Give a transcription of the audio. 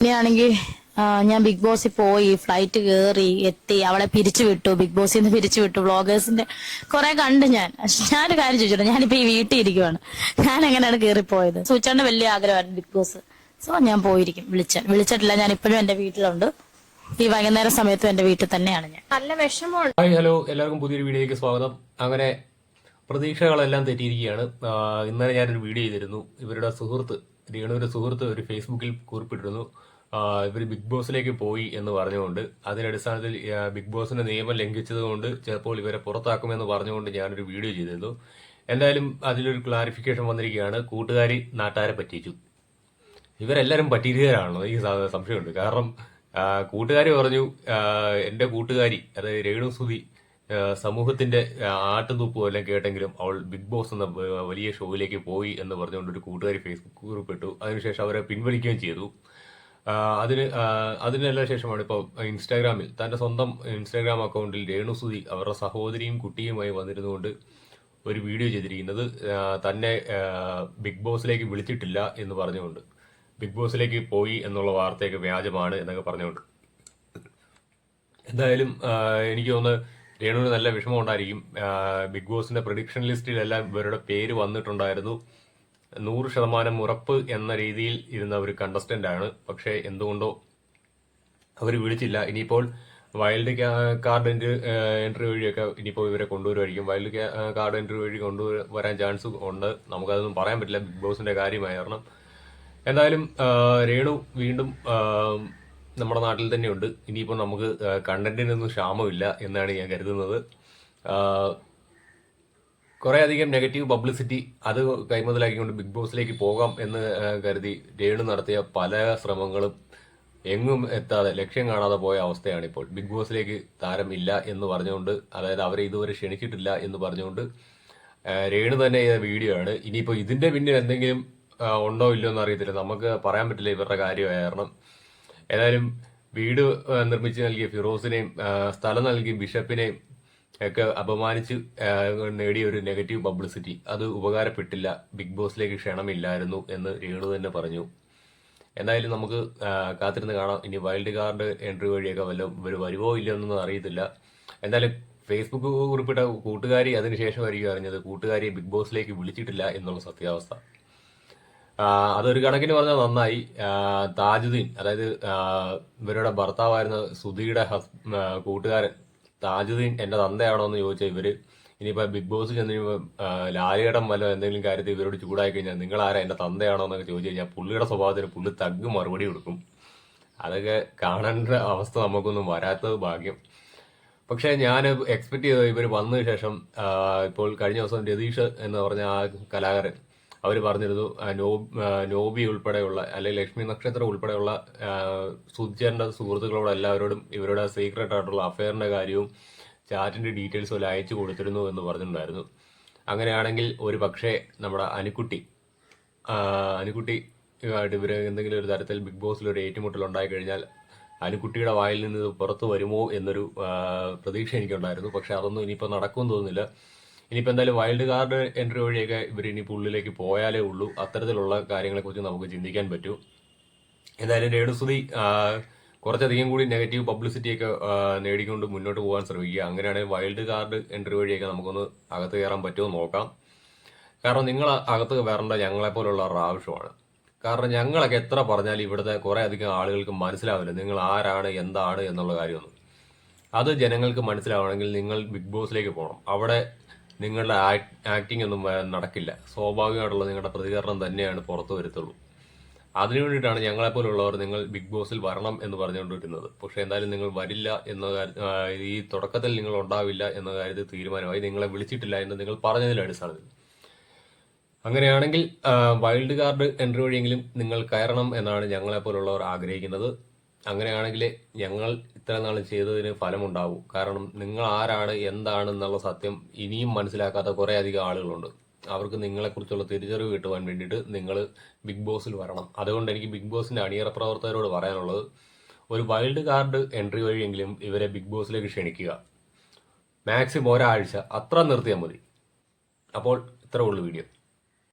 പിന്നെയാണെങ്കിൽ ഞാൻ ബിഗ് ബോസിൽ പോയി ഫ്ലൈറ്റ് കയറി എത്തി അവളെ പിരിച്ചു വിട്ടു. ബിഗ് ബോസിൽ നിന്ന് പിരിച്ചു വിട്ടു. വ്ളോഗേഴ്സിന്റെ കുറെ കണ്ട് ഞാൻ. ഞാനൊരു കാര്യം ചോദിച്ചു ഞാനിപ്പോ ഈ വീട്ടിൽ ഇരിക്കുവാണ്. ഞാൻ എങ്ങനെയാണ് കയറിപ്പോയത് സൂച്ചാണ്ട് വലിയ ആഗ്രഹമായിരുന്നു ബിഗ് ബോസ്. സോ ഞാൻ പോയിരിക്കും. വിളിച്ച വിളിച്ചിട്ടില്ല. ഞാൻ ഇപ്പോഴും എന്റെ വീട്ടിലുണ്ട്. ഈ വൈകുന്നേരം സമയത്തും എന്റെ വീട്ടിൽ തന്നെയാണ് ഞാൻ. നല്ല വിഷമമുണ്ട്. Hi hello. എല്ലാവർക്കും പുതിയൊരു വീഡിയോയിലേക്ക് സ്വാഗതം. അങ്ങനെ പ്രതീക്ഷകളെല്ലാം തെറ്റിയിരിക്കുകയാണ്. ഇന്നലെ ഞാനൊരു വീഡിയോ ചെയ്തിരുന്നു. ഇവരുടെ സുഹൃത്ത് രേണുവിന്റെ സുഹൃത്ത് ഒരു ഫേസ്ബുക്കിൽ കുറിപ്പിട്ടിരുന്നു ഇവർ ബിഗ് ബോസിലേക്ക് പോയി എന്ന് പറഞ്ഞുകൊണ്ട്. അതിനടിസ്ഥാനത്തിൽ ബിഗ് ബോസിന്റെ നിയമം ലംഘിച്ചതുകൊണ്ട് ചിലപ്പോൾ ഇവരെ പുറത്താക്കുമെന്ന് പറഞ്ഞുകൊണ്ട് ഞാനൊരു വീഡിയോ ചെയ്തിരുന്നു. എന്തായാലും അതിലൊരു ക്ലാരിഫിക്കേഷൻ വന്നിരിക്കുകയാണ്. കൂട്ടുകാരി നാട്ടാരെ പറ്റിച്ചു. ഇവരെല്ലാവരും പറ്റിയിരിക്കാനാണല്ലോ സ- സംശയമുണ്ട്. കാരണം കൂട്ടുകാരി പറഞ്ഞു എന്റെ കൂട്ടുകാരി അതായത് രേണു സുധി സമൂഹത്തിന്റെ ആട്ടുതൂപ്പ് എല്ലാം കേട്ടെങ്കിലും അവൾ ബിഗ് ബോസ് എന്ന വലിയ ഷോയിലേക്ക് പോയി എന്ന് പറഞ്ഞുകൊണ്ട് ഒരു കൂട്ടുകാരി ഫേസ്ബുക്ക് കുറിപ്പിട്ടു അതിനുശേഷം അവരെ പിൻവലിക്കുകയും ചെയ്തു. അതിന് അതിനെല്ലാം ശേഷമാണ് ഇപ്പോൾ ഇൻസ്റ്റാഗ്രാമിൽ തന്റെ സ്വന്തം ഇൻസ്റ്റാഗ്രാം അക്കൗണ്ടിൽ രേണുസുതി അവരുടെ സഹോദരിയും കുട്ടിയുമായി വന്നിരുന്നുകൊണ്ട് ഒരു വീഡിയോ ചെയ്തിരിക്കുന്നത് തന്നെ ബിഗ് ബോസിലേക്ക് വിളിച്ചിട്ടില്ല എന്ന് പറഞ്ഞുകൊണ്ട്. ബിഗ് ബോസിലേക്ക് പോയി എന്നുള്ള വാർത്തയൊക്കെ വ്യാജമാണ് എന്നൊക്കെ പറഞ്ഞുകൊണ്ട്. എന്തായാലും എനിക്ക് തോന്നുന്നു രേണുവിന് നല്ല വിഷമം ഉണ്ടായിരിക്കും ബിഗ് ബോസിന്റെ പ്രഡിക്ഷൻ ലിസ്റ്റിലെല്ലാം ഇവരുടെ പേര് വന്നിട്ടുണ്ടായിരുന്നു. നൂറ് ശതമാനം ഉറപ്പ് എന്ന രീതിയിൽ ഇരുന്ന ഒരു കണ്ടസ്റ്റന്റ് ആണ്. പക്ഷേ എന്തുകൊണ്ടോ അവർ വിളിച്ചില്ല. ഇനിയിപ്പോൾ വൈൽഡ് കാർഡ് എൻട്രി വഴിയൊക്കെ ഇനിയിപ്പോൾ ഇവരെ കൊണ്ടുവരുമായിരിക്കും. വൈൽഡ് കാർഡ് എൻട്രി വഴി കൊണ്ടുവരാൻ ചാൻസ് ഉണ്ട്. നമുക്കതൊന്നും പറയാൻ പറ്റില്ല. ബിഗ് ബോസിന്റെ കാര്യമായി കാരണം. എന്തായാലും രേണു വീണ്ടും നമ്മുടെ നാട്ടിൽ തന്നെയുണ്ട്. ഇനിയിപ്പോൾ നമുക്ക് കണ്ടന്റിനൊന്നും ക്ഷാമമില്ല എന്നാണ് ഞാൻ കരുതുന്നത്. ആ, കുറെ അധികം നെഗറ്റീവ് പബ്ലിസിറ്റി അത് കൈമുതലാക്കിക്കൊണ്ട് ബിഗ് ബോസിലേക്ക് പോകാം എന്ന് കരുതി രേണു നടത്തിയ പല ശ്രമങ്ങളും എങ്ങും എത്താതെ ലക്ഷ്യം കാണാതെ പോയ അവസ്ഥയാണ് ഇപ്പോൾ ബിഗ് ബോസിലേക്ക് താരം ഇല്ല എന്ന് പറഞ്ഞുകൊണ്ട് അതായത് അവരെ ഇതുവരെ ക്ഷണിച്ചിട്ടില്ല എന്ന് പറഞ്ഞുകൊണ്ട് രേണു തന്നെ ചെയ്ത വീഡിയോ ആണ്. ഇനിയിപ്പോൾ ഇതിന്റെ പിന്നിൽ എന്തെങ്കിലും ഉണ്ടോ ഇല്ലയോ എന്ന് അറിയത്തില്ല. നമുക്ക് പറയാൻ പറ്റില്ല ഇവരുടെ കാര്യമായ കാരണം. ഏതായാലും വീട് നിർമ്മിച്ച് നൽകിയ ഫിറോസിനെയും സ്ഥലം നൽകി ബിഷപ്പിനെയും ഒക്കെ അപമാനിച്ച് നേടിയ ഒരു നെഗറ്റീവ് പബ്ലിസിറ്റി. അത് ഉപകാരപ്പെട്ടില്ല. ബിഗ് ബോസിലേക്ക് ക്ഷണമില്ലായിരുന്നു എന്ന് രേണു തന്നെ പറഞ്ഞു. എന്തായാലും നമുക്ക് കാത്തിരുന്ന് കാണാം. ഇനി വൈൽഡ് കാർഡ് എൻട്രി വഴിയൊക്കെ വല്ല ഇവർ വരുമോ ഇല്ലയോ എന്നൊന്നും അറിയത്തില്ല. എന്തായാലും ഫേസ്ബുക്ക് കുറിപ്പിട്ട കൂട്ടുകാരി അതിനുശേഷമായിരിക്കും അറിഞ്ഞത്. കൂട്ടുകാരിയെ ബിഗ് ബോസിലേക്ക് വിളിച്ചിട്ടില്ല എന്നുള്ള സത്യാവസ്ഥ. അതൊരു കണക്കിന് പറഞ്ഞാൽ നന്നായി. താജുദ്ദീൻ അതായത് ഇവരുടെ ഭർത്താവായിരുന്ന സുധിയുടെ ഹസ് കൂട്ടുകാരൻ താജുദ്ദീൻ എന്റെ തന്തയാണോ എന്ന് ചോദിച്ചാൽ ഇവർ ഇനിയിപ്പോ ബിഗ് ബോസ് ചെന്ന് ലാലിയടം വല്ല എന്തെങ്കിലും കാര്യത്തിൽ ഇവരോട് ചൂടായി കഴിഞ്ഞാൽ നിങ്ങൾ ആരാ എന്റെ തന്തയാണോ എന്നൊക്കെ ചോദിച്ചു കഴിഞ്ഞാൽ പുള്ളിയുടെ സ്വഭാവത്തിന് പുള്ളി തഗ് മറുപടി കൊടുക്കും. അതൊക്കെ കാണേണ്ട അവസ്ഥ നമുക്കൊന്നും വരാത്തത് ഭാഗ്യം. പക്ഷെ ഞാൻ എക്സ്പെക്ട് ചെയ്തത് ഇവർ വന്നതിന് ശേഷം ഇപ്പോൾ കഴിഞ്ഞ ദിവസം രതീഷ് എന്ന് പറഞ്ഞ ആ കലാകാരൻ അവർ പറഞ്ഞിരുന്നു നോബി ഉൾപ്പെടെയുള്ള അല്ലെങ്കിൽ ലക്ഷ്മി നക്ഷത്രം ഉൾപ്പെടെയുള്ള സുജന്റെ സുഹൃത്തുക്കളോട് എല്ലാവരോടും ഇവരുടെ സീക്രട്ട് ആയിട്ടുള്ള അഫയറിന്റെ കാര്യവും ചാറ്റിന്റെ ഡീറ്റെയിൽസും എല്ലാം അയച്ചു കൊടുത്തിരുന്നു എന്ന് പറഞ്ഞിട്ടുണ്ടായിരുന്നു. അങ്ങനെയാണെങ്കിൽ ഒരു പക്ഷേ നമ്മുടെ അനുക്കുട്ടി അനുക്കുട്ടി ആയിട്ട് ഇവർ എന്തെങ്കിലും ഒരു തരത്തിൽ ബിഗ് ബോസിൽ ഒരു ഏറ്റുമുട്ടൽ ഉണ്ടായി കഴിഞ്ഞാൽ അനുക്കുട്ടിയുടെ വായിൽ നിന്ന് പുറത്തു വരുമോ എന്നൊരു പ്രതീക്ഷ എനിക്കുണ്ടായിരുന്നു. പക്ഷെ അതൊന്നും ഇനിയിപ്പോൾ നടക്കുമെന്ന് തോന്നുന്നില്ല. ഇനിയിപ്പോൾ എന്തായാലും വൈൽഡ് കാർഡ് എൻട്രി വഴിയൊക്കെ ഇവർ ഇനി ഉള്ളിലേക്ക് പോയാലേ ഉള്ളൂ. അത്തരത്തിലുള്ള കാര്യങ്ങളെക്കുറിച്ച് നമുക്ക് ചിന്തിക്കാൻ പറ്റൂ. എന്തായാലും രേണുസുതി കുറച്ചധികം കൂടി നെഗറ്റീവ് പബ്ലിസിറ്റിയൊക്കെ നേടിക്കൊണ്ട് മുന്നോട്ട് പോകാൻ ശ്രമിക്കുക. അങ്ങനെയാണെങ്കിൽ വൈൽഡ് കാർഡ് എൻട്രി വഴിയൊക്കെ നമുക്കൊന്ന് അകത്ത് കയറാൻ പറ്റുമോ നോക്കാം. കാരണം നിങ്ങൾ അകത്ത് വരേണ്ട ഞങ്ങളെപ്പോലുള്ള ആവശ്യമാണ്. കാരണം ഞങ്ങളൊക്കെ എത്ര പറഞ്ഞാലും ഇവിടുത്തെ കുറേ അധികം ആളുകൾക്ക് മനസ്സിലാവില്ല നിങ്ങൾ ആരാണ് എന്താണ് എന്നുള്ള കാര്യമൊന്നും. അത് ജനങ്ങൾക്ക് മനസ്സിലാവണമെങ്കിൽ നിങ്ങൾ ബിഗ് ബോസിലേക്ക് പോകണം. അവിടെ നിങ്ങളുടെ ആക്ടിംഗ് ഒന്നും നടക്കില്ല. സ്വാഭാവികമായിട്ടുള്ള നിങ്ങളുടെ പ്രതികരണം തന്നെയാണ് പുറത്തു വരുത്തുള്ളൂ. അതിനു വേണ്ടിയിട്ടാണ് ഞങ്ങളെപ്പോലുള്ളവർ നിങ്ങൾ ബിഗ് ബോസിൽ വരണം എന്ന് പറഞ്ഞുകൊണ്ടിരുന്നത്. പക്ഷേ എന്തായാലും നിങ്ങൾ വരില്ല എന്ന കാര്യം ഈ തുടക്കത്തിൽ നിങ്ങൾ ഉണ്ടാവില്ല എന്ന കാര്യത്തിൽ തീരുമാനമായി നിങ്ങളെ വിളിച്ചിട്ടില്ല എന്ന് നിങ്ങൾ പറഞ്ഞതിന്റെ അടിസ്ഥാനത്തിൽ. അങ്ങനെയാണെങ്കിൽ വൈൽഡ് കാർഡ് എൻട്രി വഴിയെങ്കിലും നിങ്ങൾ കയറണം എന്നാണ് ഞങ്ങളെപ്പോലുള്ളവർ ആഗ്രഹിക്കുന്നത്. അങ്ങനെയാണെങ്കിൽ ഞങ്ങൾ ഇത്ര നാൾ ചെയ്തതിന് ഫലമുണ്ടാവും. കാരണം നിങ്ങൾ ആരാണ് എന്താണ് എന്നുള്ള സത്യം ഇനിയും മനസ്സിലാക്കാത്ത കുറേ അധികം ആളുകളുണ്ട്. അവർക്ക് നിങ്ങളെക്കുറിച്ചുള്ള തിരിച്ചറിവ് കിട്ടുവാൻ വേണ്ടിയിട്ട് നിങ്ങൾ ബിഗ് ബോസിൽ വരണം. അതുകൊണ്ട് എനിക്ക് ബിഗ് ബോസിന്റെ അണിയറ പ്രവർത്തകരോട് പറയാനുള്ളത് ഒരു വൈൽഡ് കാർഡ് എൻട്രി വഴിയെങ്കിലും ഇവരെ ബിഗ് ബോസിലേക്ക് ക്ഷണിക്കുക. മാക്സിമം ഒരാഴ്ച അത്ര നിർത്തിയാൽ മതി. അപ്പോൾ ഇത്ര ഉള്ളു വീഡിയോ